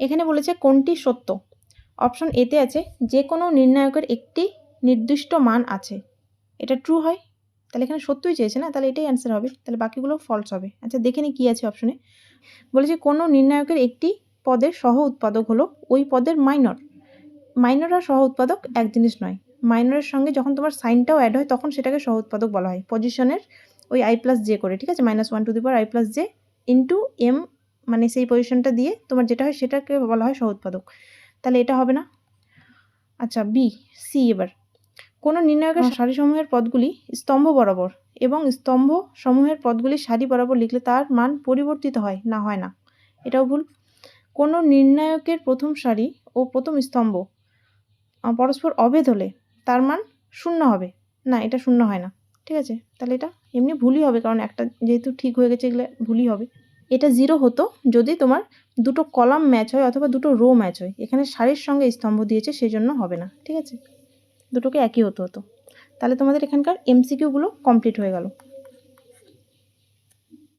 এখানে বলেছে কোনটি সত্য? অপশন এতে আছে, যে কোনো নির্ণায়কের একটি নির্দিষ্ট মান আছে। এটা ট্রু হয়? তাহলে এখানে সত্যই চেয়েছে না? তাহলে এটাই অ্যান্সার হবে। তাহলে বাকিগুলো ফলস হবে। আচ্ছা দেখে নি কী আছে অপশনে বলেছে, কোনো নির্ণায়কের একটি পদের সহ উৎপাদক হলো ওই পদের মাইনর মাইনর আর সহ উৎপাদক এক জিনিস নয়। মাইনরের সঙ্গে যখন তোমার সাইনটাও অ্যাড হয়, তখন সেটাকে সহ উৎপাদক বলা হয়। পজিশনের ওই আই প্লাস জে করে, ঠিক আছে? Minus one to the power I plus J into M মানে সেই পজিশনটা দিয়ে তোমার যেটা হয় সেটাকে বলা হয় সহ উৎপাদক। তাহলে এটা হবে না? আচ্ছা বি সি এবার। কোনো নির্ণায়কের সারিসমূহের পদগুলি স্তম্ভ বরাবর এবং স্তম্ভ সমূহের পদগুলি সারি বরাবর লিখলে তার মান পরিবর্তিত হয় না হয় না। এটাও ভুল। কোনো নির্ণায়কের প্রথম সারি ও প্রথম স্তম্ভ পরস্পর অভেদ হলে তার মান শূন্য হবে। না এটা শূন্য হয় না। ঠিক আছে? তাহলে এটা এমনি ভুলই হবে কারণ একটা যেহেতু ঠিক হয়ে গেছে এগুলো ভুলই হবে। এটা জিরো হতো যদি তোমার দুটো কলাম ম্যাচ হয় অথবা দুটো রো ম্যাচ হয়। এখানে সারির সঙ্গে স্তম্ভ দিয়েছে সেই জন্য হবে না, ঠিক আছে? দুটোকে একই হতো হতো। তাহলে তোমাদের এখানকার এমসিকিউগুলো কমপ্লিট হয়ে গেল।